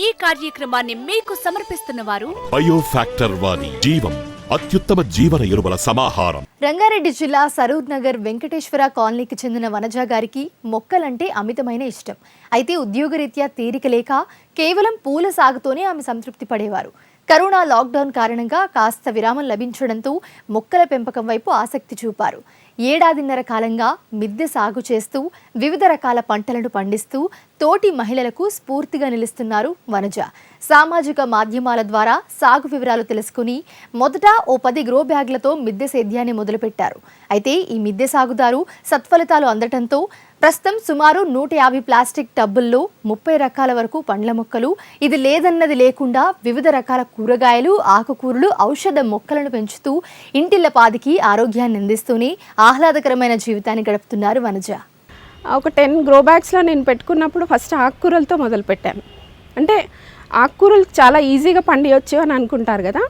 ఈ కార్యక్రమాన్ని మీకు సమర్పిస్తున్న వారు బయో ఫ్యాక్టర్ వారి జీవం అత్యుత్తమ జీవన ఎరువుల సమాహారం. రంగారెడ్డి జిల్లా సరూర్ నగర్ వెంకటేశ్వర కాలనీకి చెందిన వనజ గారికి మొక్కలంటే అమితమైన ఇష్టం. అయితే ఉద్యోగరీత్యా తీరిక లేక కేవలం పూల సాగుతోనే ఆమె సంతృప్తి పడేవారు. కరోనా లాక్డౌన్ కారణంగా కాస్త విరామం లభించడంతో మొక్కల పెంపకం వైపు ఆసక్తి చూపారు. ఏడాదిన్నర కాలంగా మిద్దె సాగు చేస్తూ వివిధ రకాల పంటలను పండిస్తూ తోటి మహిళలకు స్ఫూర్తిగా నిలుస్తున్నారు వనజ. సామాజిక మాధ్యమాల ద్వారా సాగు వివరాలు తెలుసుకుని మొదట ఓ పది గ్రో బ్యాగ్లతో మిద్దె సేద్యాన్ని మొదలుపెట్టారు. అయితే ఈ మిద్దె సాగుదారు సత్ఫలితాలు అందటంతో ప్రస్తుతం సుమారు నూట యాభై ప్లాస్టిక్ టబ్బుల్లో ముప్పై రకాల వరకు పండ్ల మొక్కలు ఇది లేదన్నది లేకుండా వివిధ రకాల కూరగాయలు ఆకుకూరలు ఔషధ మొక్కలను పెంచుతూ ఇంటిల్లపాదికి ఆరోగ్యాన్ని అందిస్తూనే ఆహ్లాదకరమైన జీవితాన్ని గడుపుతున్నారు వనజ. ఒక టెన్ గ్రో బ్యాగ్స్లో నేను పెట్టుకున్నప్పుడు ఫస్ట్ ఆకుకూరలతో మొదలుపెట్టాను. అంటే ఆకుకూరలు చాలా ఈజీగా పండియొచ్చు అని అనుకుంటారు కదా.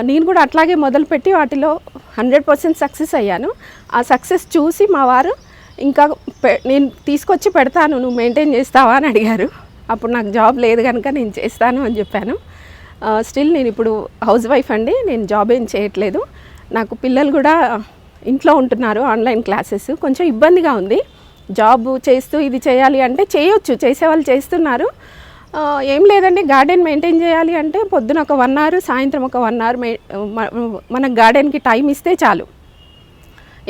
నేను కూడా అట్లాగే మొదలుపెట్టి వాటిలో హండ్రెడ్ పర్సెంట్ సక్సెస్ అయ్యాను. ఆ సక్సెస్ చూసి మా వారు ఇంకా పె- నేను తీసుకొచ్చి పెడతాను నువ్వు మెయింటైన్ చేస్తావా అని అడిగారు. అప్పుడు నాకు జాబ్ లేదు కనుక నేను చేస్తాను అని చెప్పాను. స్టిల్ నేను ఇప్పుడు హౌస్ వైఫ్ అండి నేను జాబ్ ఏం చేయట్లేదు. నాకు పిల్లలు కూడా ఇంట్లో ఉంటున్నారు ఆన్లైన్ క్లాసెస్. కొంచెం ఇబ్బందిగా ఉంది. జాబ్ చేస్తూ ఇది చేయాలి అంటే చేయొచ్చు చేసేవాళ్ళు చేస్తున్నారు. ఏం లేదండి గార్డెన్ మెయింటైన్ చేయాలి అంటే పొద్దున ఒక వన్ అవర్ సాయంత్రం ఒక వన్ అవర్ మన గార్డెన్కి టైం ఇస్తే చాలు.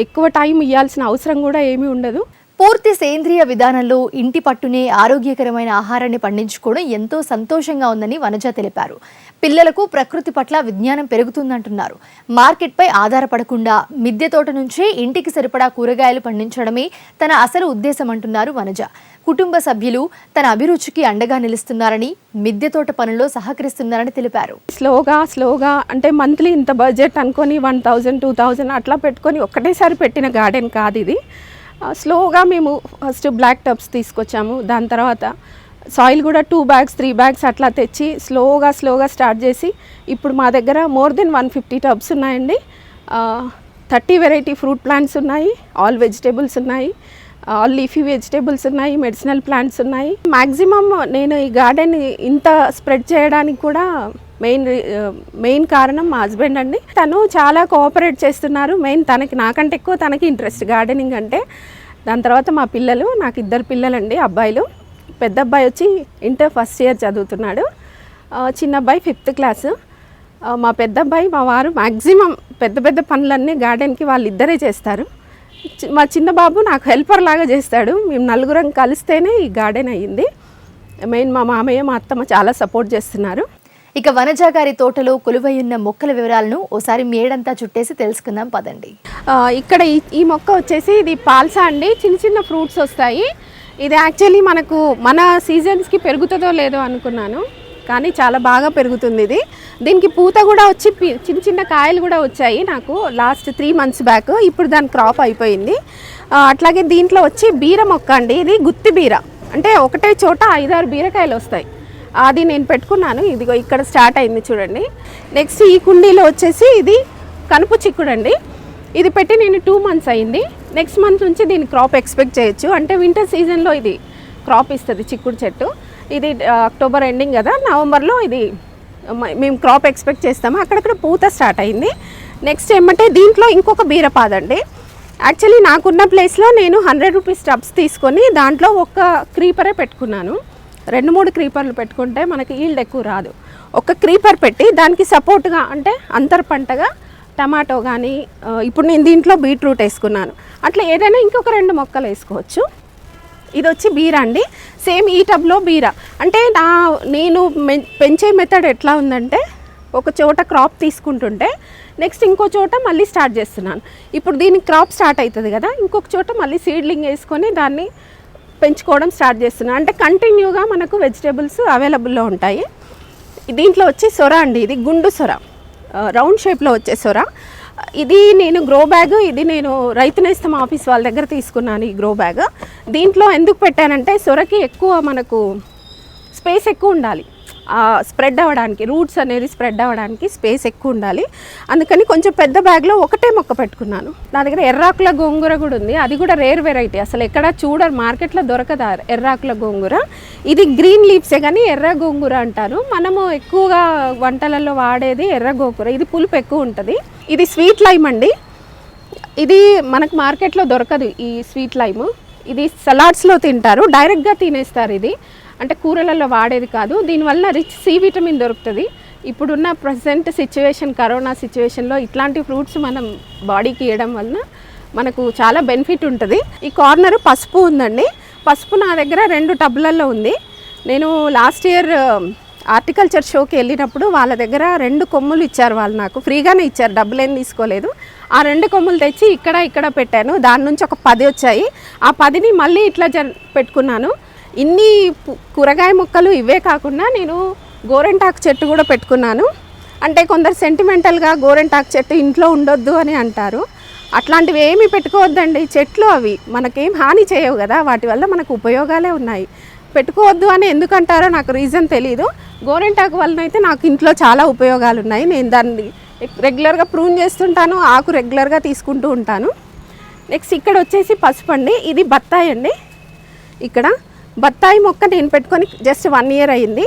ఎక్కువ టైం ఇవ్వాల్సిన అవసరం కూడా ఏమీ ఉండదు. పూర్తి సేంద్రియ విధానంలో ఇంటి పట్టునే ఆరోగ్యకరమైన ఆహారాన్ని పండించుకోవడం ఎంతో సంతోషంగా ఉందని వనజ తెలిపారు. పిల్లలకు ప్రకృతి పట్ల విజ్ఞానం పెరుగుతుందంటున్నారు. మార్కెట్పై ఆధారపడకుండా మిద్దె తోట నుంచే ఇంటికి సరిపడా కూరగాయలు పండించడమే తన అసలు ఉద్దేశం అంటున్నారు వనజ. కుటుంబ సభ్యులు తన అభిరుచికి అండగా నిలుస్తున్నారని మిద్దె తోట పనుల్లో సహకరిస్తున్నారని తెలిపారు. స్లోగా స్లోగా అంటే మంత్లీ ఇంత బడ్జెట్ అనుకొని వన్ థౌజండ్ టూ థౌజండ్ అట్లా పెట్టుకొని ఒక్కటేసారి పెట్టిన గార్డెన్ కాదు ఇది. స్లోగా మేము ఫస్ట్ బ్లాక్ టబ్స్ తీసుకొచ్చాము. దాని తర్వాత సాయిల్ కూడా టూ బ్యాగ్స్ త్రీ బ్యాగ్స్ అట్లా తెచ్చి స్లోగా స్లోగా స్టార్ట్ చేసి ఇప్పుడు మా దగ్గర more than one fifty tubs ఉన్నాయండి. థర్టీ వెరైటీ ఫ్రూట్ ప్లాంట్స్ ఉన్నాయి ఆల్ వెజిటేబుల్స్ ఉన్నాయి. ఆల్ లీఫీ వెజిటేబుల్స్ ఉన్నాయి మెడిసినల్ ప్లాంట్స్ ఉన్నాయి. మ్యాక్సిమం నేను ఈ గార్డెన్ ఇంత స్ప్రెడ్ చేయడానికి కూడా మెయిన్ మెయిన్ కారణం మా హస్బెండ్ అండి. తను చాలా కోఆపరేట్ చేస్తున్నారు. మెయిన్ తనకి నాకంటే ఎక్కువ తనకి ఇంట్రెస్ట్ గార్డెనింగ్ అంటే. దాని తర్వాత మా పిల్లలు నాకు ఇద్దరు పిల్లలండి అబ్బాయిలు. పెద్ద అబ్బాయి వచ్చి ఇంటర్ ఫస్ట్ ఇయర్ చదువుతున్నాడు. చిన్న అబ్బాయి ఫిఫ్త్ క్లాసు మా పెద్ద అబ్బాయి మా వారు మ్యాక్సిమం పెద్ద పెద్ద పనులన్నీ గార్డెన్కి వాళ్ళిద్దరే చేస్తారు. మా చిన్న బాబు నాకు హెల్పర్ లాగా చేస్తాడు. మేము నలుగురం కలిస్తేనే ఈ గార్డెన్ అయ్యింది. మెయిన్ మా మామయ్య మా అత్తమ్మ చాలా సపోర్ట్ చేస్తున్నారు. ఇక వనజ గారి తోటలో కొలువై ఉన్న మొక్కల వివరాలను ఓసారి మేడంతా చుట్టేసి తెలుసుకుందాం పదండి. ఇక్కడ ఈ ఈ మొక్క వచ్చేసి ఇది పాల్సా అండి. చిన్న చిన్న ఫ్రూట్స్ వస్తాయి. ఇది యాక్చువల్లీ మనకు మన సీజన్స్కి పెరుగుతుందో లేదో అనుకున్నాను. కానీ చాలా బాగా పెరుగుతుంది ఇది. దీనికి పూత కూడా వచ్చి చిన్న చిన్న కాయలు కూడా వచ్చాయి నాకు లాస్ట్ త్రీ మంత్స్ బ్యాక్. ఇప్పుడు దాని క్రాప్ అయిపోయింది. అట్లాగే దీంట్లో వచ్చి బీర మొక్క అండి ఇది గుత్తి బీర. అంటే ఒకటే చోట ఐదారు బీరకాయలు వస్తాయి. అది నేను పెట్టుకున్నాను. ఇదిగో ఇక్కడ స్టార్ట్ అయింది చూడండి. నెక్స్ట్ ఈ కుండీలో వచ్చేసి ఇది కనుపు చిక్కుడు అండి ఇది పెట్టి నేను టూ మంత్స్ అయింది. నెక్స్ట్ మంత్ నుంచి దీని క్రాప్ ఎక్స్పెక్ట్ చేయొచ్చు. అంటే వింటర్ సీజన్లో ఇది క్రాప్ ఇస్తుంది చిక్కుడు చెట్టు. ఇది అక్టోబర్ ఎండింగ్ కదా నవంబర్లో ఇది మేము క్రాప్ ఎక్స్పెక్ట్ చేస్తాము. అక్కడక్కడ పూత స్టార్ట్ అయింది. నెక్స్ట్ ఏమంటే దీంట్లో ఇంకొక బీరపాదండి యాక్చువల్లీ నాకున్న ప్లేస్లో నేను హండ్రెడ్ రూపీస్ టబ్స్ తీసుకొని దాంట్లో ఒక క్రీపరే పెట్టుకున్నాను. రెండు మూడు క్రీపర్లు పెట్టుకుంటే మనకి ఈల్డ్ ఎక్కువ రాదు. ఒక క్రీపర్ పెట్టి దానికి సపోర్ట్గా అంటే అంతర్ పంటగా టమాటో కానీ ఇప్పుడు నేను దీంట్లో బీట్రూట్ వేసుకున్నాను. అట్లా ఏదైనా ఇంకొక రెండు మొక్కలు వేసుకోవచ్చు. ఇది వచ్చి బీర అండి. సేమ్ ఈ టబ్లో బీర. అంటే నా నేను పెంచే మెథడ్ ఎట్లా ఉందంటే ఒక చోట క్రాప్ తీసుకుంటుంటే నెక్స్ట్ ఇంకో చోట మళ్ళీ స్టార్ట్ చేస్తున్నాను. ఇప్పుడు దీనికి క్రాప్ స్టార్ట్ అవుతుంది కదా ఇంకొక చోట మళ్ళీ సీడ్లింగ్ వేసుకొని దాన్ని పెంచుకోవడం స్టార్ట్ చేస్తున్నాను. అంటే కంటిన్యూగా మనకు వెజిటేబుల్స్ అవైలబుల్లో ఉంటాయి. దీంట్లో వచ్చి సొర అండి ఇది గుండు సొర. రౌండ్ షేప్లో వచ్చే సొర. ఇది నేను గ్రో బ్యాగ్ ఇది నేను రైతు నేస్తం ఆఫీస్ వాళ్ళ దగ్గర తీసుకున్నాను ఈ గ్రో బ్యాగ్ దీంట్లో ఎందుకు పెట్టానంటే సొరకి ఎక్కువ మనకు స్పేస్ ఎక్కువ ఉండాలి. స్ప్రెడ్ అవ్వడానికి రూట్స్ అనేది స్ప్రెడ్ అవ్వడానికి స్పేస్ ఎక్కువ ఉండాలి. అందుకని కొంచెం పెద్ద బ్యాగ్లో ఒకటే మొక్క పెట్టుకున్నాను. నా దగ్గర ఎర్రాకుల గోంగూర కూడా ఉంది. అది కూడా రేర్ వెరైటీ అసలు ఎక్కడ చూడరు మార్కెట్లో దొరకదు ఎర్రాకుల గోంగూర. ఇది గ్రీన్ లీవ్సే కానీ ఎర్ర గోంగూర అంటారు. మనము ఎక్కువగా వంటలలో వాడేది ఎర్ర గోంగూర. ఇది పులుపు ఎక్కువ ఉంటుంది. ఇది స్వీట్ లైమ్ అండి. ఇది మనకు మార్కెట్లో దొరకదు ఈ స్వీట్ లైమ్ ఇది సలాడ్స్లో తింటారు. డైరెక్ట్గా తినేస్తారు ఇది. అంటే కూరలలో వాడేది కాదు. దీనివల్ల రిచ్ సి విటమిన్ దొరుకుతుంది. ఇప్పుడున్న ప్రజెంట్ సిచ్యువేషన్ కరోనా సిచ్యువేషన్లో ఇట్లాంటి ఫ్రూట్స్ మనం బాడీకి ఇవ్వడం వలన మనకు చాలా బెనిఫిట్ ఉంటుంది. ఈ కార్నర్ పసుపు ఉందండి. పసుపు నా దగ్గర రెండు టబ్లలో ఉంది. నేను లాస్ట్ ఇయర్ హార్టికల్చర్ షోకి వెళ్ళినప్పుడు వాళ్ళ దగ్గర రెండు కొమ్ములు ఇచ్చారు వాళ్ళు నాకు. ఫ్రీగానే ఇచ్చారు డబ్బులు ఏం తీసుకోలేదు. ఆ రెండు కొమ్ములు తెచ్చి ఇక్కడ ఇక్కడ పెట్టాను. దాని నుంచి ఒక పది వచ్చాయి. ఆ పదిని మళ్ళీ ఇట్లా జ పెట్టుకున్నాను. ఇన్ని కూరగాయ మొక్కలు ఇవే కాకుండా నేను గోరెంటాకు చెట్టు కూడా పెట్టుకున్నాను. అంటే కొందరు సెంటిమెంటల్గా గోరెంటాకు చెట్టు ఇంట్లో ఉండొద్దు అని అంటారు. అట్లాంటివి ఏమీ పెట్టుకోవద్దండి. చెట్లు అవి మనకేం హాని చేయవు కదా. వాటి వల్ల మనకు ఉపయోగాలే ఉన్నాయి. పెట్టుకోవద్దు అని ఎందుకంటారో నాకు రీజన్ తెలియదు గోరెంటాకు వలన అయితే నాకు ఇంట్లో చాలా ఉపయోగాలు ఉన్నాయి నేను దాన్ని రెగ్యులర్గా ప్రూన్ చేస్తుంటాను ఆకు రెగ్యులర్గా తీసుకుంటూ ఉంటాను. నెక్స్ట్ ఇక్కడ వచ్చేసి పసుపు అండి ఇది బత్తాయి అండి. ఇక్కడ బత్తాయి మొక్క నేను పెట్టుకొని జస్ట్ వన్ ఇయర్ అయింది.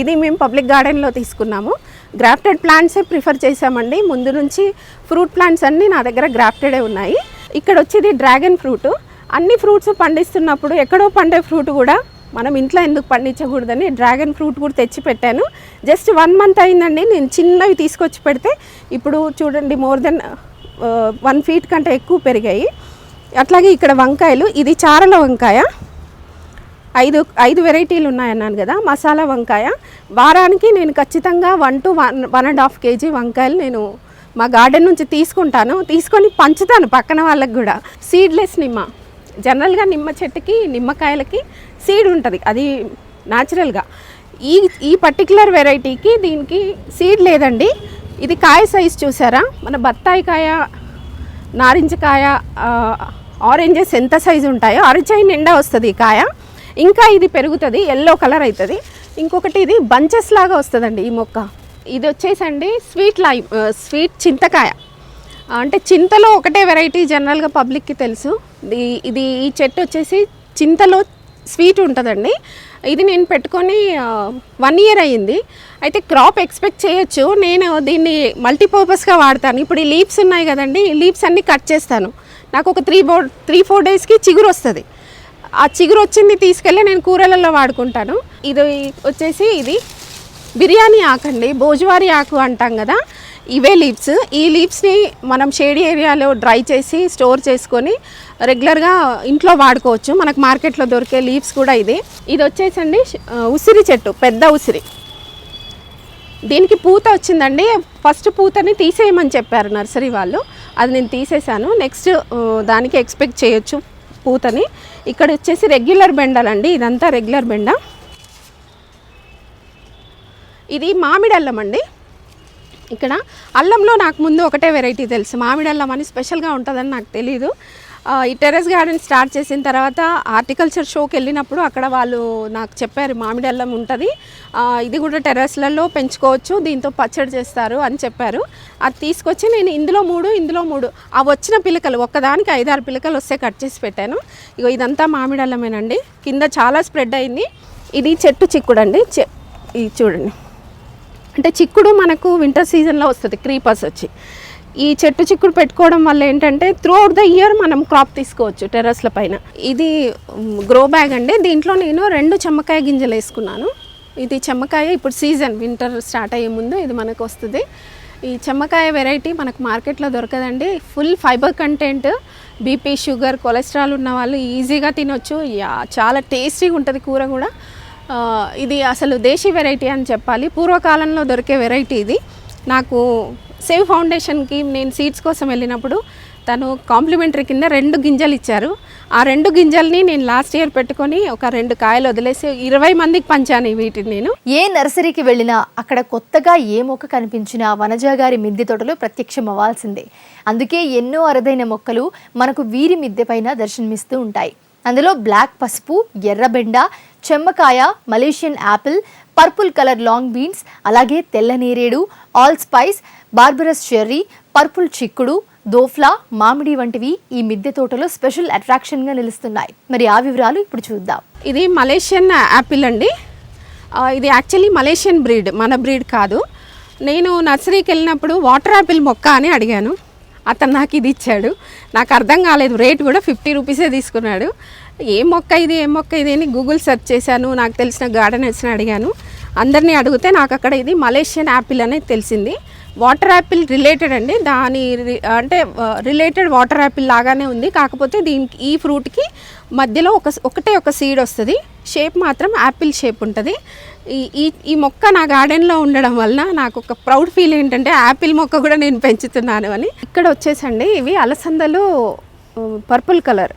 ఇది మేము పబ్లిక్ గార్డెన్లో తీసుకున్నాము. గ్రాఫ్టెడ్ ప్లాంట్సే ప్రిఫర్ చేసామండి ముందు నుంచి ఫ్రూట్ ప్లాంట్స్ అన్నీ నా దగ్గర గ్రాఫ్టెడే ఉన్నాయి. ఇక్కడ వచ్చేది డ్రాగన్ ఫ్రూట్. అన్ని ఫ్రూట్స్ పండిస్తున్నప్పుడు ఎక్కడో పండే ఫ్రూట్ కూడా మనం ఇంట్లో ఎందుకు పండించకూడదని డ్రాగన్ ఫ్రూట్ కూడా తెచ్చి పెట్టాను. జస్ట్ వన్ మంత్ అయిందండి. నేను చిన్నవి తీసుకొచ్చి పెడితే ఇప్పుడు చూడండి మోర్ దెన్ వన్ ఫీట్ కంటే ఎక్కువ పెరిగాయి. అట్లాగే ఇక్కడ వంకాయలు. ఇది చారల వంకాయ. ఐదు ఐదు వెరైటీలు ఉన్నాయన్నాను కదా మసాలా వంకాయ. వారానికి నేను ఖచ్చితంగా one two one one and half kg వంకాయలు నేను మా గార్డెన్ నుంచి తీసుకుంటాను. తీసుకొని పంచుతాను పక్కన వాళ్ళకి కూడా. సీడ్లెస్ నిమ్మ. జనరల్గా నిమ్మ చెట్టుకి నిమ్మకాయలకి సీడ్ ఉంటుంది. అది న్యాచురల్గా ఈ ఈ పర్టికులర్ వెరైటీకి దీనికి సీడ్ లేదండి. ఇది కాయ సైజ్ చూసారా? మన బత్తాయి కాయ నారింజకాయ ఆరెంజెస్ ఎంత సైజు ఉంటాయో అరచేయి నిండా వస్తుంది ఈ కాయ. ఇంకా ఇది పెరుగుతుంది ఎల్లో కలర్ అవుతుంది ఇంకొకటి ఇది బంచెస్ లాగా వస్తుందండి ఈ మొక్క. ఇది వచ్చేసండి స్వీట్ లైమ్ స్వీట్ చింతకాయ. అంటే చింతలో ఒకటే వెరైటీ జనరల్గా పబ్లిక్కి తెలుసు. ఇది- ఇది ఈ చెట్టు వచ్చేసి చింతలో స్వీట్ ఉంటుందండి. ఇది నేను పెట్టుకొని వన్ ఇయర్ అయ్యింది. అయితే క్రాప్ ఎక్స్పెక్ట్ చేయొచ్చు. నేను దీన్ని మల్టీపర్పస్గా వాడతాను. ఇప్పుడు ఈ లీవ్స్ ఉన్నాయి కదండి ఈ లీవ్స్ అన్నీ కట్ చేస్తాను. నాకు ఒక త్రీ బోర్ త్రీ ఫోర్ డేస్కి చిగురు వస్తుంది. ఆ చిగురు వచ్చింది తీసుకెళ్ళి నేను కూరలలో వాడుకుంటాను. ఇది వచ్చేసి ఇది బిర్యానీ ఆకండి భోజువారి ఆకు అంటాం కదా. ఇవే లీవ్స్. ఈ లీవ్స్ని మనం షేడీ ఏరియాలో డ్రై చేసి స్టోర్ చేసుకొని రెగ్యులర్గా ఇంట్లో వాడుకోవచ్చు. మనకు మార్కెట్లో దొరికే లీవ్స్ కూడా ఇది. ఇది వచ్చేసండి ఉసిరి చెట్టు పెద్ద ఉసిరి. దీనికి పూత వచ్చిందండి. ఫస్ట్ పూతని తీసేయమని చెప్పారు నర్సరీ వాళ్ళు. అది నేను తీసేశాను. నెక్స్ట్ దానికి ఎక్స్పెక్ట్ చేయొచ్చు పూతని. ఇక్కడ వచ్చేసి రెగ్యులర్ బెండాలండి ఇదంతా రెగ్యులర్ బెండ. ఇది మామిడి అల్లం అండి. ఇక్కడ అల్లంలో నాకు ముందు ఒకటే వెరైటీ తెలుసు. మామిడి అల్లం అని స్పెషల్గా ఉంటుందని నాకు తెలీదు. ఈ టెర్రస్ గార్డెన్ స్టార్ట్ చేసిన తర్వాత హార్టికల్చర్ షోకి వెళ్ళినప్పుడు అక్కడ వాళ్ళు నాకు చెప్పారు మామిడి అల్లం ఉంటుంది. ఇది కూడా టెర్రస్లలో పెంచుకోవచ్చు దీంతో పచ్చడి చేస్తారు అని చెప్పారు. అది తీసుకొచ్చి నేను ఇందులో మూడు ఇందులో మూడు. ఆ వచ్చిన పిలకలు ఒక్కదానికి ఐదారు పిలకలు వస్తే కట్ చేసి పెట్టాను. ఇగో ఇదంతా మామిడి అల్లమేనండి. కింద చాలా స్ప్రెడ్ అయింది. ఇది చెట్టు చిక్కుడు అండి చె ఇది చూడండి. అంటే చిక్కుడు మనకు వింటర్ సీజన్లో వస్తుంది క్రీపర్స్ వచ్చి. ఈ చెట్టు చిక్కుడు పెట్టుకోవడం వల్ల ఏంటంటే త్రూ అవుట్ ద ఇయర్ మనం క్రాప్ తీసుకోవచ్చు టెర్రస్ల పైన. ఇది గ్రో బ్యాగ్ అండి. దీంట్లో నేను రెండు చెమ్మకాయ గింజలు వేసుకున్నాను. ఇది చెమ్మకాయ ఇప్పుడు సీజన్ వింటర్ స్టార్ట్ అయ్యే ముందు ఇది మనకు వస్తుంది. ఈ చెమ్మకాయ వెరైటీ మనకు మార్కెట్లో దొరకదండి. Full fibre content BP sugar cholesterol ఉన్న వాళ్ళు ఈజీగా తినొచ్చు. యా చాలా టేస్టీగా ఉంటుంది కూర కూడా. ఇది అసలు దేశీ వెరైటీ అని చెప్పాలి. పూర్వకాలంలో దొరికే వెరైటీ ఇది. నాకు సేవ్ ఫౌండేషన్కి నేను సీడ్స్ కోసం వెళ్ళినప్పుడు తను కాంప్లిమెంటరీ కింద రెండు గింజలు ఇచ్చారు. ఆ రెండు గింజల్ని నేను లాస్ట్ ఇయర్ పెట్టుకొని ఒక రెండు కాయలు వదిలేసి ఇరవై మందికి పంచాను వీటిని నేను. ఏ నర్సరీకి వెళ్ళినా అక్కడ కొత్తగా ఏ మొక్క కనిపించినా వనజ గారి మిద్దె తోటలో ప్రత్యక్షం అవ్వాల్సిందే. అందుకే ఎన్నో అరుదైన మొక్కలు మనకు వీరి మిద్దె పైన దర్శనమిస్తూ ఉంటాయి. అందులో బ్లాక్ పసుపు ఎర్రబెండ చెమ్మకాయ Malaysian apple purple colour long beans అలాగే తెల్ల నేరేడు all spice Barbados cherry purple చిక్కుడు దోఫ్లా మామిడి వంటివి ఈ మిద్దె తోటలో స్పెషల్ అట్రాక్షన్గా నిలుస్తున్నాయి. మరి ఆ వివరాలు ఇప్పుడు చూద్దాం. ఇది మలేషియన్ యాపిల్ అండి. ఇది యాక్చువల్లీ మలేషియన్ బ్రీడ్ మన బ్రీడ్ కాదు. నేను నర్సరీకి వెళ్ళినప్పుడు వాటర్ యాపిల్ మొక్క అని అడిగాను. అతను నాకు ఇది ఇచ్చాడు. నాకు అర్థం కాలేదు. రేట్ కూడా ఫిఫ్టీ రూపీసే తీసుకున్నాడు. ఏ మొక్క ఇది? ఏ మొక్క ఇది అని గూగుల్ సెర్చ్ చేశాను. నాకు తెలిసిన గార్డెనర్స్ని అడిగాను. అందరినీ అడిగితే నాకు అక్కడ ఇది మలేషియన్ యాపిల్ అనేది తెలిసింది. వాటర్ యాపిల్ రిలేటెడ్ అండి. దాని అంటే రిలేటెడ్ వాటర్ యాపిల్ లాగానే ఉంది. కాకపోతే దీనికి ఈ ఫ్రూట్కి మధ్యలో ఒక ఒకటే ఒక సీడ్ వస్తుంది. షేప్ మాత్రం యాపిల్ షేప్ ఉంటుంది. ఈ ఈ ఈ మొక్క నా గార్డెన్లో ఉండడం వలన నాకు ఒక ప్రౌడ్ ఫీల్ ఏంటంటే యాపిల్ మొక్క కూడా నేను పెంచుతున్నాను అని. ఇక్కడ వచ్చేసండి ఇవి అలసందలు పర్పుల్ కలర్.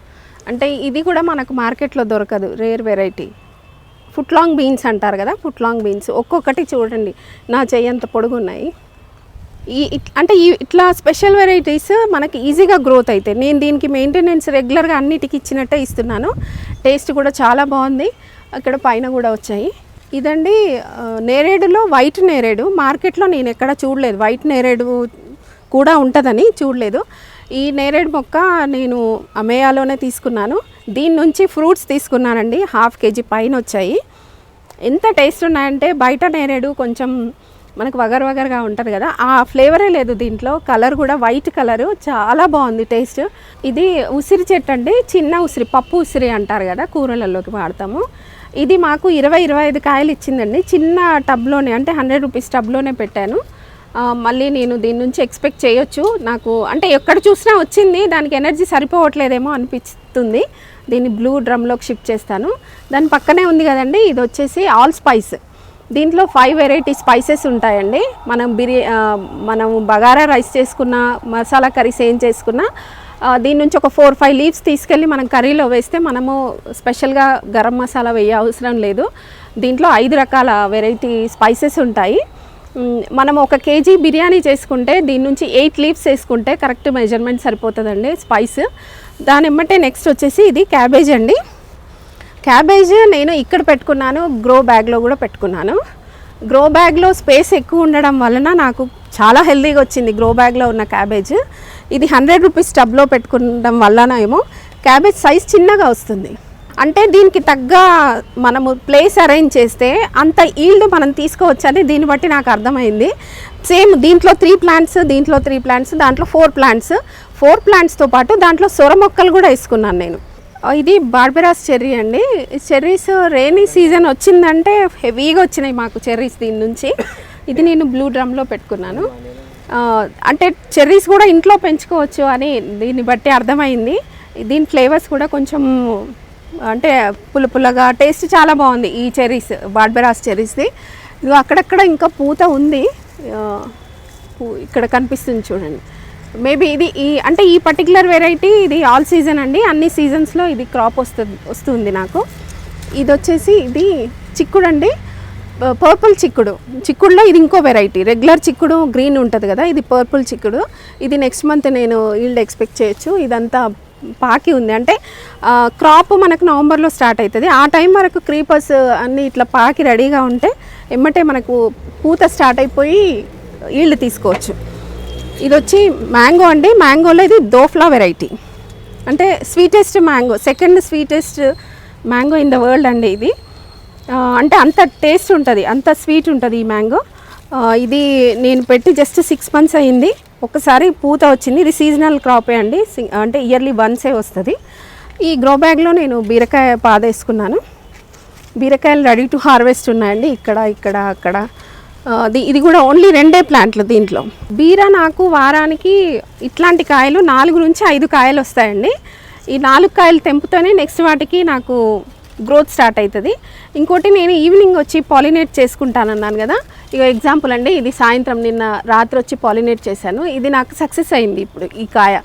అంటే ఇది కూడా మనకు మార్కెట్లో దొరకదు rare variety. Foot long beans అంటారు కదా ఫుట్ లాంగ్ బీన్స్. ఒక్కొక్కటి చూడండి నా చెయ్యంత పొడుగు ఉన్నాయి ఈ ఇట్- అంటే ఈ ఇట్లా స్పెషల్ వెరైటీస్ మనకి ఈజీగా గ్రోత్ అవుతాయి నేను దీనికి మెయింటెనెన్స్ రెగ్యులర్గా అన్నిటికి ఇచ్చినట్టే ఇస్తున్నాను. టేస్ట్ కూడా చాలా బాగుంది. అక్కడ పైన కూడా వచ్చాయి. ఇదండి నేరేడులో వైట్ నేరేడు. మార్కెట్లో నేను ఎక్కడ చూడలేదు. వైట్ నేరేడు కూడా ఉంటుందని చూడలేదు. ఈ నేరేడు మొక్క నేను అమేయాలోనే తీసుకున్నాను. దీని నుంచి ఫ్రూట్స్ తీసుకున్నానండి. హాఫ్ కేజీ పైన వచ్చాయి. ఎంత టేస్ట్ ఉన్నాయంటే బయట నేరేడు కొంచెం మనకు వగర్ వగర్గా ఉంటుంది కదా ఆ ఫ్లేవరే లేదు దీంట్లో. కలర్ కూడా వైట్ కలరు చాలా బాగుంది టేస్ట్. ఇది ఉసిరి చెట్టు అండి చిన్న ఉసిరి పప్పు ఉసిరి అంటారు కదా కూరలలోకి వాడతాము. ఇది మాకు ఇరవై ఇరవై ఐదు కాయలు ఇచ్చిందండి. చిన్న టబ్లోనే అంటే హండ్రెడ్ రూపీస్ టబ్లోనే పెట్టాను. మళ్ళీ నేను దీని నుంచి ఎక్స్పెక్ట్ చేయొచ్చు. నాకు అంటే ఎక్కడ చూసినా వచ్చింది దానికి ఎనర్జీ సరిపోవట్లేదేమో అనిపిస్తుంది. దీన్ని బ్లూ డ్రమ్లోకి షిఫ్ట్ చేస్తాను. దాని పక్కనే ఉంది కదండి ఇది వచ్చేసి ఆల్ స్పైస్. దీంట్లో ఫైవ్ వెరైటీ స్పైసెస్ ఉంటాయండి. మనం బిర్యా మనం బగారా రైస్ చేసుకున్న మసాలా కర్రీస్ ఏం చేసుకున్నా దీని నుంచి ఒక ఫోర్ ఫైవ్ లీవ్స్ తీసుకెళ్ళి మనం కర్రీలో వేస్తే మనము స్పెషల్గా గరం మసాలా వేయ అవసరం లేదు. దీంట్లో ఐదు రకాల వెరైటీ స్పైసెస్ ఉంటాయి. మనం ఒక కేజీ బిర్యానీ చేసుకుంటే దీని నుంచి ఎయిట్ లీవ్స్ వేసుకుంటే కరెక్ట్ మెజర్మెంట్ సరిపోతుందండి స్పైస్ దాని ఎమ్మటే నెక్స్ట్ వచ్చేసి ఇది క్యాబేజ్ అండి. క్యాబేజ్ నేను ఇక్కడ పెట్టుకున్నాను గ్రో బ్యాగ్లో కూడా పెట్టుకున్నాను. గ్రో బ్యాగ్లో స్పేస్ ఎక్కువ ఉండడం వలన నాకు చాలా హెల్దీగా వచ్చింది గ్రో బ్యాగ్లో ఉన్న క్యాబేజ్. ఇది హండ్రెడ్ రూపీస్ టబ్లో పెట్టుకోవడం వలన ఏమో క్యాబేజ్ సైజ్ చిన్నగా వస్తుంది. అంటే దీనికి తగ్గ మనము ప్లేస్ అరేంజ్ చేస్తే అంత ఈల్డ్ మనం తీసుకోవచ్చని దీన్ని బట్టి నాకు అర్థమైంది. సేమ్ దీంట్లో త్రీ ప్లాంట్స్ దీంట్లో త్రీ ప్లాంట్స్ దాంట్లో ఫోర్ ప్లాంట్స్ ఫోర్ ప్లాంట్స్తో పాటు దాంట్లో సొర మొక్కలు కూడా వేసుకున్నాను నేను. ఇది బార్బెరాస్ చెర్రీ అండి. చెర్రీస్ రెయినీ సీజన్ వచ్చిందంటే హెవీగా వచ్చినాయి మాకు చెర్రీస్ దీని నుంచి. ఇది నేను బ్లూ డ్రమ్లో పెట్టుకున్నాను. అంటే చెర్రీస్ కూడా ఇంట్లో పెంచుకోవచ్చు అని దీన్ని బట్టి అర్థమైంది. దీని ఫ్లేవర్స్ కూడా కొంచెం అంటే పుల్ల పుల్లగా టేస్ట్ చాలా బాగుంది ఈ చెర్రీస్ బార్బెరాస్ చెర్రీస్ది. ఇది అక్కడక్కడ ఇంకా పూత ఉంది. పూ- ఇక్కడ కనిపిస్తుంది చూడండి. మేబీ ఇది ఈ అంటే ఈ పర్టికులర్ వెరైటీ ఇది ఆల్ సీజన్ అండి. అన్ని సీజన్స్లో ఇది క్రాప్ వస్తుంది వస్తుంది నాకు. ఇది వచ్చేసి ఇది చిక్కుడు అండి. పర్పుల్ చిక్కుడు. చిక్కుడులో ఇది ఇంకో వెరైటీ రెగ్యులర్ చిక్కుడు గ్రీన్ ఉంటుంది కదా ఇది పర్పుల్ చిక్కుడు. ఇది నెక్స్ట్ మంత్ నేను ఈల్డ్ ఎక్స్పెక్ట్ చేయొచ్చు. ఇదంతా పాకి ఉంది. అంటే క్రాప్ మనకు నవంబర్లో స్టార్ట్ అవుతుంది ఆ టైం వరకు క్రీపర్స్ అన్నీ ఇట్లా పాకి రెడీగా ఉంటే ఎమ్మటే మనకు పూత స్టార్ట్ అయిపోయి ఈల్డ్ తీసుకోవచ్చు. ఇది వచ్చి మ్యాంగో అండి. మ్యాంగోలో ఇది దోఫ్లా వెరైటీ. అంటే sweetest mango second sweetest mango in the world అండి ఇది. అంటే అంత టేస్ట్ ఉంటుంది అంత స్వీట్ ఉంటుంది ఈ మ్యాంగో. ఇది నేను పెట్టి జస్ట్ సిక్స్ మంత్స్ అయింది. ఒకసారి పూత వచ్చింది. ఇది సీజనల్ క్రాపే అండి. అంటే ఇయర్లీ వన్సే వస్తుంది. ఈ గ్రో బ్యాగ్లో నేను బీరకాయ పాదేసుకున్నాను. బీరకాయలు రెడీ టు హార్వెస్ట్ ఉన్నాయండి. ఇక్కడ ఇక్కడ అక్కడ. ఇది కూడా ఓన్లీ రెండే ప్లాంట్లు దీంట్లో. బీర నాకు వారానికి ఇట్లాంటి కాయలు నాలుగు నుంచి ఐదు కాయలు వస్తాయండి. ఈ నాలుగు కాయలు తెంపుతోనే నెక్స్ట్ వాటికి నాకు గ్రోత్ స్టార్ట్ అవుతుంది ఇంకోటి నేను ఈవినింగ్ వచ్చి పాలినేట్ చేసుకుంటానన్నాను కదా. ఇక ఎగ్జాంపుల్ అండి ఇది సాయంత్రం నిన్న రాత్రి వచ్చి పాలినేట్ చేశాను. ఇది నాకు సక్సెస్ అయింది ఇప్పుడు ఈ కాయ.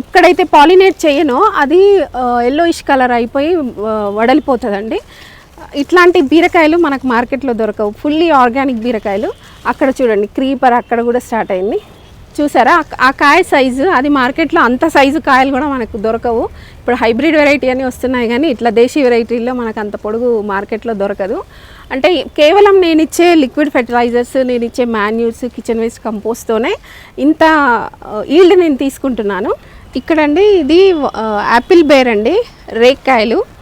ఎక్కడైతే పాలినేట్ చేయనో అది ఎల్లోయిష్ కలర్ అయిపోయి వడలిపోతుందండి. ఇట్లాంటి బీరకాయలు మనకు మార్కెట్లో దొరకవు. ఫుల్లీ ఆర్గానిక్ బీరకాయలు. అక్కడ చూడండి క్రీపర్ అక్కడ కూడా స్టార్ట్ అయింది. చూసారా? ఆ- కాయ సైజు అది మార్కెట్లో అంత సైజు కాయలు కూడా మనకు దొరకవు. ఇప్పుడు హైబ్రిడ్ వెరైటీ అని వస్తున్నాయి కానీ ఇట్లా దేశీ వెరైటీల్లో మనకు అంత పొడుగు మార్కెట్లో దొరకదు. అంటే కేవలం నేను ఇచ్చే లిక్విడ్ ఫెర్టిలైజర్స్ నేను ఇచ్చే మాన్యూర్స్ కిచెన్ వేస్ట్ కంపోస్ట్తోనే ఇంత ఈల్డ్ నేను తీసుకుంటున్నాను. ఇక్కడండి ఇది యాపిల్ బేర్ అండి రేక్కాయలు.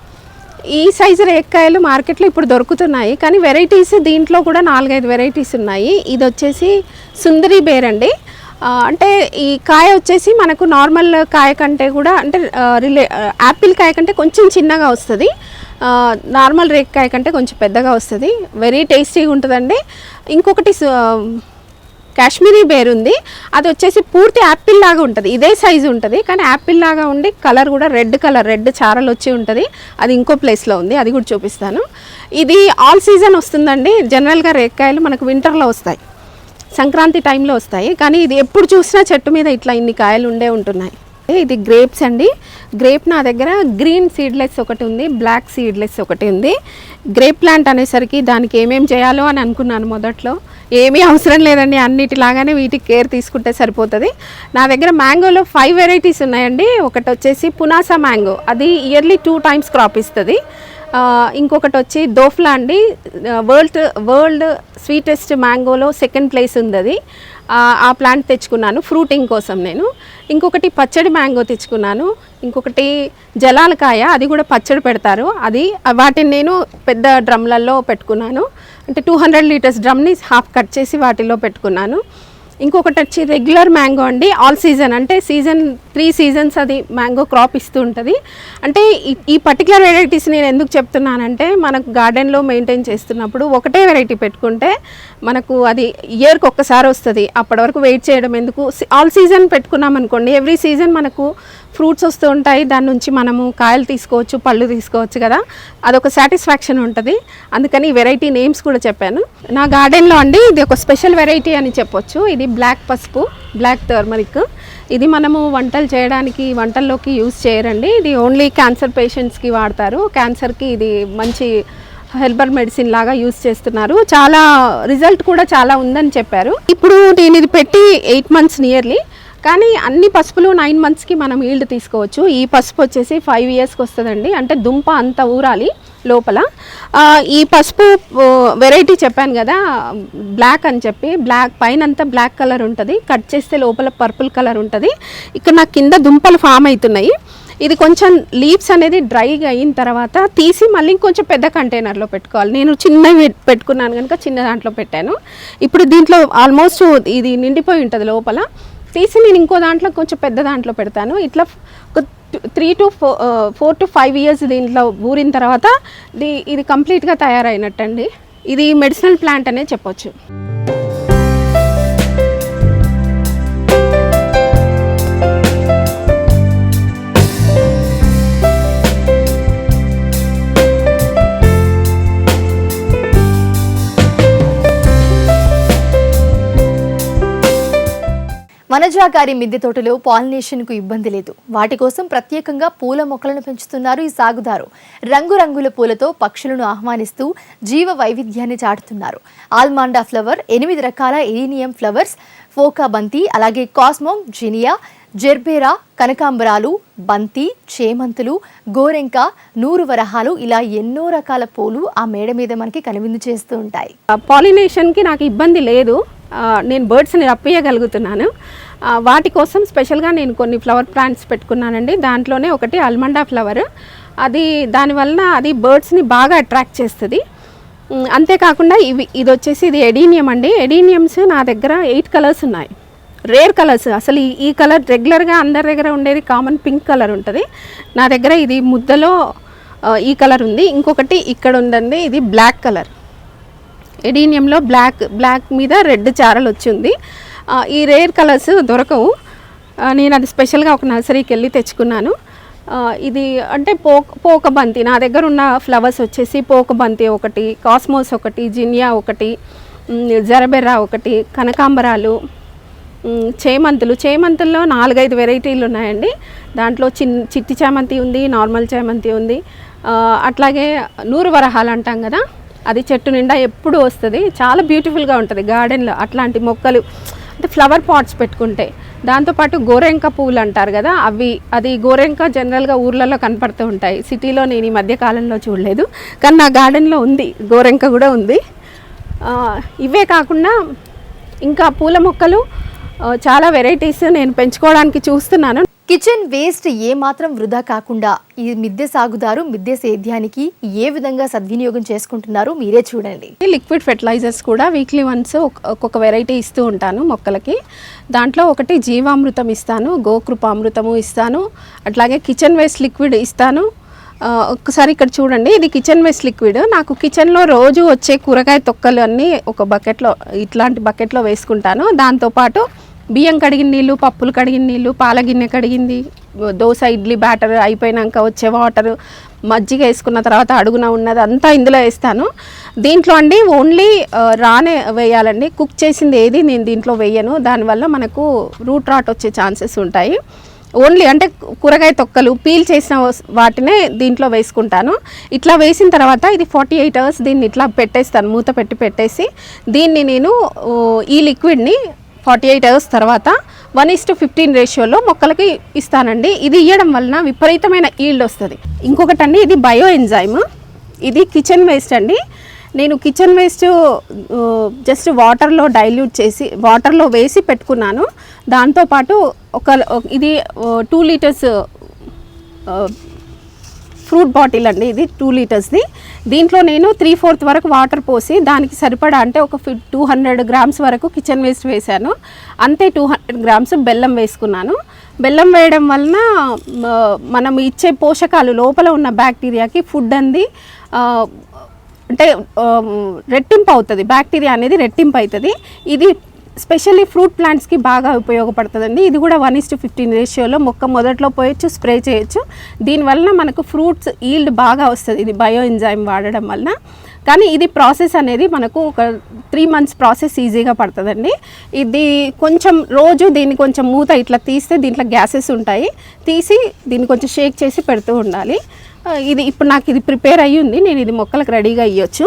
ఈ సైజు రేక్కాయలు మార్కెట్లో ఇప్పుడు దొరుకుతున్నాయి. కానీ వెరైటీస్ దీంట్లో కూడా నాలుగైదు వెరైటీస్ ఉన్నాయి. ఇది వచ్చేసి సుందరి బేర్ అండి. అంటే ఈ కాయ వచ్చేసి మనకు నార్మల్ కాయ కంటే కూడా అంటే రిలే యాపిల్ కాయ కంటే కొంచెం చిన్నగా వస్తుంది. నార్మల్ రేక్ కాయ కంటే కొంచెం పెద్దగా వస్తుంది. వెరీ టేస్టీగా ఉంటుందండి. ఇంకొకటి కాశ్మీరీ బేర్ ఉంది. అది వచ్చేసి పూర్తి యాపిల్ లాగా ఉంటుంది. ఇదే సైజు ఉంటుంది. కానీ యాపిల్ లాగా ఉండి కలర్ కూడా రెడ్ కలర్ రెడ్ చారలు వచ్చి ఉంటుంది. అది ఇంకో ప్లేస్లో ఉంది. అది కూడా చూపిస్తాను. ఇది ఆల్ సీజన్ వస్తుందండి. జనరల్గా రేక్కాయలు మనకు వింటర్లో వస్తాయి. సంక్రాంతి టైంలో వస్తాయి. కానీ ఇది ఎప్పుడు చూసినా చెట్టు మీద ఇట్లా ఇన్ని కాయలు ఉండే ఉంటున్నాయి. ఇది గ్రేప్స్ అండి. గ్రేప్ నా దగ్గర గ్రీన్ సీడ్లెస్ ఒకటి ఉంది బ్లాక్ సీడ్లెస్ ఒకటి ఉంది. గ్రేప్ ప్లాంట్ అనేసరికి దానికి ఏమేం చేయాలో అని అనుకున్నాను మొదట్లో. ఏమీ అవసరం లేదండి అన్నిటిలాగానే వీటికి కేర్ తీసుకుంటే సరిపోతుంది. నా దగ్గర మ్యాంగోలో ఫైవ్ వెరైటీస్ ఉన్నాయండి. ఒకటి వచ్చేసి పునాసా మ్యాంగో. అది ఇయర్లీ టూ టైమ్స్ క్రాప్ ఇస్తుంది. ఇంకొకటి వచ్చి దోఫ్లా అండి. వరల్డ్ వరల్డ్ స్వీటెస్ట్ మ్యాంగోలో సెకండ్ ప్లేస్ ఉంది అది. ఆ, ప్లాంట్ తెచ్చుకున్నాను ఫ్రూటింగ్ కోసం నేను. ఇంకొకటి పచ్చడి మ్యాంగో తెచ్చుకున్నాను ఇంకొకటి జలాలకాయ అది కూడా పచ్చడి పెడతారు. అది వాటిని నేను పెద్ద డ్రమ్లలో పెట్టుకున్నాను. అంటే టూ హండ్రెడ్ లీటర్స్ డ్రమ్ని హాఫ్ కట్ చేసి వాటిలో పెట్టుకున్నాను. ఇంకొకటి వచ్చి రెగ్యులర్ మ్యాంగో అండి ఆల్ సీజన్. అంటే సీజన్ త్రీ సీజన్స్ అది మ్యాంగో క్రాప్ ఇస్తూ ఉంటుంది. అంటే ఈ- పర్టికులర్ వెరైటీస్ నేను ఎందుకు చెప్తున్నానంటే మనకు గార్డెన్లో మెయింటైన్ చేస్తున్నప్పుడు ఒకటే వెరైటీ పెట్టుకుంటే మనకు అది ఇయర్కి ఒక్కసారి వస్తుంది. అప్పటి వరకు వెయిట్ చేయడం ఎందుకు? ఆల్ సీజన్ పెట్టుకున్నాం అనుకోండి ఎవ్రీ సీజన్ మనకు ఫ్రూట్స్ వస్తూ ఉంటాయి. దాని నుంచి మనము కాయలు తీసుకోవచ్చు పళ్ళు తీసుకోవచ్చు కదా. అదొక సాటిస్ఫాక్షన్ ఉంటుంది. అందుకని ఈ వెరైటీ నేమ్స్ కూడా చెప్పాను. నా గార్డెన్లో అండి ఇది ఒక స్పెషల్ వెరైటీ అని చెప్పొచ్చు. ఇది బ్లాక్ పసుపు బ్లాక్ టర్మరిక్. ఇది మనము వంటలు చేయడానికి వంటల్లోకి యూజ్ చేయరండి. ఇది ఓన్లీ క్యాన్సర్ పేషెంట్స్కి వాడతారు. క్యాన్సర్కి ఇది మంచి హెల్బర్ మెడిసిన్ లాగా యూజ్ చేస్తున్నారు. చాలా రిజల్ట్ కూడా చాలా ఉందని చెప్పారు. ఇప్పుడు నేను ఇది పెట్టి ఎయిట్ మంత్స్ నియర్లీ. కానీ అన్ని పసుపులు నైన్ మంత్స్కి మనం ఈల్డ్ తీసుకోవచ్చు. ఈ పసుపు వచ్చేసి ఫైవ్ ఇయర్స్కి వస్తుందండి. అంటే దుంప అంత ఊరాలి. లోపల. ఈ పసుపు వెరైటీ చెప్పాను కదా బ్లాక్ అని చెప్పి బ్లాక్ పైన అంతా బ్లాక్ కలర్ ఉంటుంది. కట్ చేస్తే లోపల పర్పుల్ కలర్ ఉంటుంది. ఇక్కడ నాకు కింద దుంపలు ఫామ్ అవుతున్నాయి. ఇది కొంచెం లీవ్స్ అనేది డ్రైగా అయిన తర్వాత తీసి మళ్ళీ ఇంకొంచెం పెద్ద కంటైనర్లో పెట్టుకోవాలి. నేను చిన్నవి పెట్టుకున్నాను కనుక చిన్న దాంట్లో పెట్టాను. ఇప్పుడు దీంట్లో ఆల్మోస్ట్ ఇది నిండిపోయి ఉంటుంది లోపల. తీసి నేను ఇంకో దాంట్లో కొంచెం పెద్ద దాంట్లో పెడతాను. ఇట్లా three to four four to five years దీంట్లో ఊరిన తర్వాత ఇది ఇది కంప్లీట్గా తయారైనట్టండి. ఇది మెడిసినల్ ప్లాంట్ అనే చెప్పొచ్చు. వనజా గారి మిద్దె తోటలో పాలినేషన్కు ఇబ్బంది లేదు. వాటి కోసం ప్రత్యేకంగా పూల మొక్కలను పెంచుతున్నారు ఈ సాగుదారు. రంగురంగుల పూలతో పక్షులను ఆహ్వానిస్తూ జీవ వైవిధ్యాన్ని చాటుతున్నారు. ఆల్మాండా ఫ్లవర్ ఎనిమిది రకాల ఏనియం ఫ్లవర్స్ ఫోకా బంతి అలాగే కాస్మోమ్ జినియా జెర్బేరా కనకాంబరాలు బంతి చేమంతులు గోరెంక నూరు వరహాలు ఇలా ఎన్నో రకాల పూలు ఆ మేడ మీద మనకి కనువిందు చేస్తూ ఉంటాయి. పాలినేషన్కి నాకు ఇబ్బంది లేదు. నేను బర్డ్స్ని రప్పియగలుగుతున్నాను. వాటి కోసం స్పెషల్గా నేను కొన్ని ఫ్లవర్ ప్లాంట్స్ పెట్టుకున్నానండి. దాంట్లోనే ఒకటి అల్మండా ఫ్లవర్. అది దానివల్ల అది బర్డ్స్ని బాగా అట్రాక్ట్ చేస్తుంది. అంతేకాకుండా ఇవి ఇది వచ్చేసి ఇది ఎడీనియం అండి. ఎడీనియమ్స్ నా దగ్గర ఎయిట్ కలర్స్ ఉన్నాయి. Rare colours. అసలు ఈ కలర్ రెగ్యులర్గా అందరి దగ్గర ఉండేది కామన్ పింక్ కలర్ ఉంటుంది. నా దగ్గర ఇది ముద్దలో ఈ కలర్ ఉంది. ఇంకొకటి ఇక్కడ ఉందండి ఇది బ్లాక్ కలర్. ఎడీనియంలో బ్లాక్ బ్లాక్ మీద రెడ్ చారలు వచ్చింది. ఈ రేర్ కలర్స్ దొరకవు. నేను అది స్పెషల్గా ఒక నర్సరీకి వెళ్ళి తెచ్చుకున్నాను. ఇది అంటే పోక పోక బంతి నా దగ్గర ఉన్న ఫ్లవర్స్ వచ్చేసి పోక బంతి ఒకటి కాస్మోస్ ఒకటి జినియా ఒకటి జరబెర్రా ఒకటి కనకాంబరాలు చేమంతులు. చేమంతుల్లో నాలుగైదు వెరైటీలు ఉన్నాయండి. దాంట్లో చిన్ చిట్టి చామంతి ఉంది నార్మల్ చామంతి ఉంది. అట్లాగే నూరు వరహాలు అంటాం కదా. అది చెట్టు నిండా ఎప్పుడు వస్తుంది. చాలా బ్యూటిఫుల్గా ఉంటుంది గార్డెన్లో అట్లాంటి మొక్కలు. అంటే ఫ్లవర్ పాట్స్ పెట్టుకుంటే. దాంతోపాటు గోరెంక పువ్వులు అంటారు కదా అవి అది గోరెంక జనరల్గా ఊర్లలో కనపడుతూ ఉంటాయి. సిటీలో నేను ఈ మధ్య కాలంలో చూడలేదు. కానీ నా గార్డెన్లో ఉంది గోరెంక కూడా ఉంది. ఇవే కాకుండా ఇంకా పూల మొక్కలు చాలా వెరైటీస్ నేను పెంచుకోవడానికి చూస్తున్నాను. కిచెన్ వేస్ట్ ఏ మాత్రం వృధా కాకుండా ఈ మిద్దె సాగుదారు మిద్దె సేద్యానికి ఏ విధంగా సద్వినియోగం చేసుకుంటున్నారో మీరే చూడండి. లిక్విడ్ ఫెర్టిలైజర్స్ కూడా వీక్లీ వన్స్ ఒక్కొక్క వెరైటీ ఇస్తూ ఉంటాను మొక్కలకి. దాంట్లో ఒకటి జీవామృతం ఇస్తాను గోకృపామృతము ఇస్తాను అట్లాగే కిచెన్ వేస్ట్ లిక్విడ్ ఇస్తాను. ఒకసారి ఒక్కసారి ఇక్కడ చూడండి ఇది కిచెన్ వేస్ట్ లిక్విడ్. నాకు కిచెన్లో రోజు వచ్చే కూరగాయ తొక్కలు అన్నీ ఒక బకెట్లో ఇట్లాంటి బకెట్లో వేసుకుంటాను. దాంతోపాటు బియ్యం కడిగిన నీళ్ళు పప్పులు కడిగిన నీళ్ళు పాల గిన్నె కడిగింది దోశ ఇడ్లీ బ్యాటర్ అయిపోయినాక వచ్చే వాటర్ మజ్జిగ వేసుకున్న తర్వాత అడుగున ఉన్నది అంతా ఇందులో వేస్తాను. దీంట్లో అండి ఓన్లీ రానే వేయాలండి. కుక్ చేసింది ఏది నేను దీంట్లో వేయను. దానివల్ల మనకు రూట్ రాట్ వచ్చే ఛాన్సెస్ ఉంటాయి. ఓన్లీ అంటే కూరగాయ తొక్కలు పీల్ చేసిన వాటినే దీంట్లో వేసుకుంటాను. ఇట్లా వేసిన తర్వాత ఇది ఫార్టీ ఎయిట్ అవర్స్ దీన్ని ఇట్లా పెట్టేస్తాను మూత పెట్టి పెట్టేసి. దీన్ని నేను ఈ లిక్విడ్ని ఫార్టీ ఎయిట్ అవర్స్ తర్వాత వన్ ఇస్ టు ఫిఫ్టీన్ రేషియోలో మొక్కలకి ఇస్తానండి. ఇది ఇవ్వడం వలన విపరీతమైన ఈల్డ్ వస్తుంది. ఇంకొకటి అండి ఇది బయో ఎంజైమ్ ఇది కిచెన్ వేస్ట్ అండి. నేను కిచెన్ వేస్ట్ జస్ట్ వాటర్లో డైల్యూట్ చేసి వాటర్లో వేసి పెట్టుకున్నాను. దాంతోపాటు ఒక ఇది టూ లీటర్స్ ఫ్రూట్ బాటిల్ అండి ఇది టూ లీటర్స్ది. దీంట్లో నేను త్రీ ఫోర్త్ వరకు వాటర్ పోసి దానికి సరిపడా అంటే ఒక ఫి టూ హండ్రెడ్ గ్రామ్స్ వరకు కిచెన్ వేస్ట్ వేశాను. అంతే టూ హండ్రెడ్ గ్రామ్స్ బెల్లం వేసుకున్నాను. బెల్లం వేయడం వలన మనం ఇచ్చే పోషకాలు లోపల ఉన్న బ్యాక్టీరియాకి ఫుడ్ అంది అంటే రెట్టింపు అవుతుంది. బ్యాక్టీరియా అనేది రెట్టింపు అవుతుంది. ఇది స్పెషల్లీ ఫ్రూట్ ప్లాంట్స్కి బాగా ఉపయోగపడుతుందండి. ఇది కూడా వన్ ఇస్ టు ఫిఫ్టీన్ రేషియోలో మొక్క మొదట్లో పోయొచ్చు స్ప్రే చేయొచ్చు. దీనివల్ల మనకు ఫ్రూట్స్ ఈల్డ్ బాగా వస్తుంది. ఇది బయో ఎంజైమ్ వాడడం వలన. కానీ ఇది ప్రాసెస్ అనేది మనకు ఒక త్రీ మంత్స్ ప్రాసెస్ ఈజీగా పడుతుందండి. ఇది కొంచెం రోజు దీన్ని కొంచెం మూత ఇట్లా తీస్తే దీంట్లో గ్యాసెస్ ఉంటాయి. తీసి దీన్ని కొంచెం షేక్ చేసి పెడుతూ ఉండాలి. ఇది ఇప్పుడు నాకు ఇది ప్రిపేర్ అయ్యి ఉంది నేను ఇది మొక్కలకు రెడీగా ఇవ్వచ్చు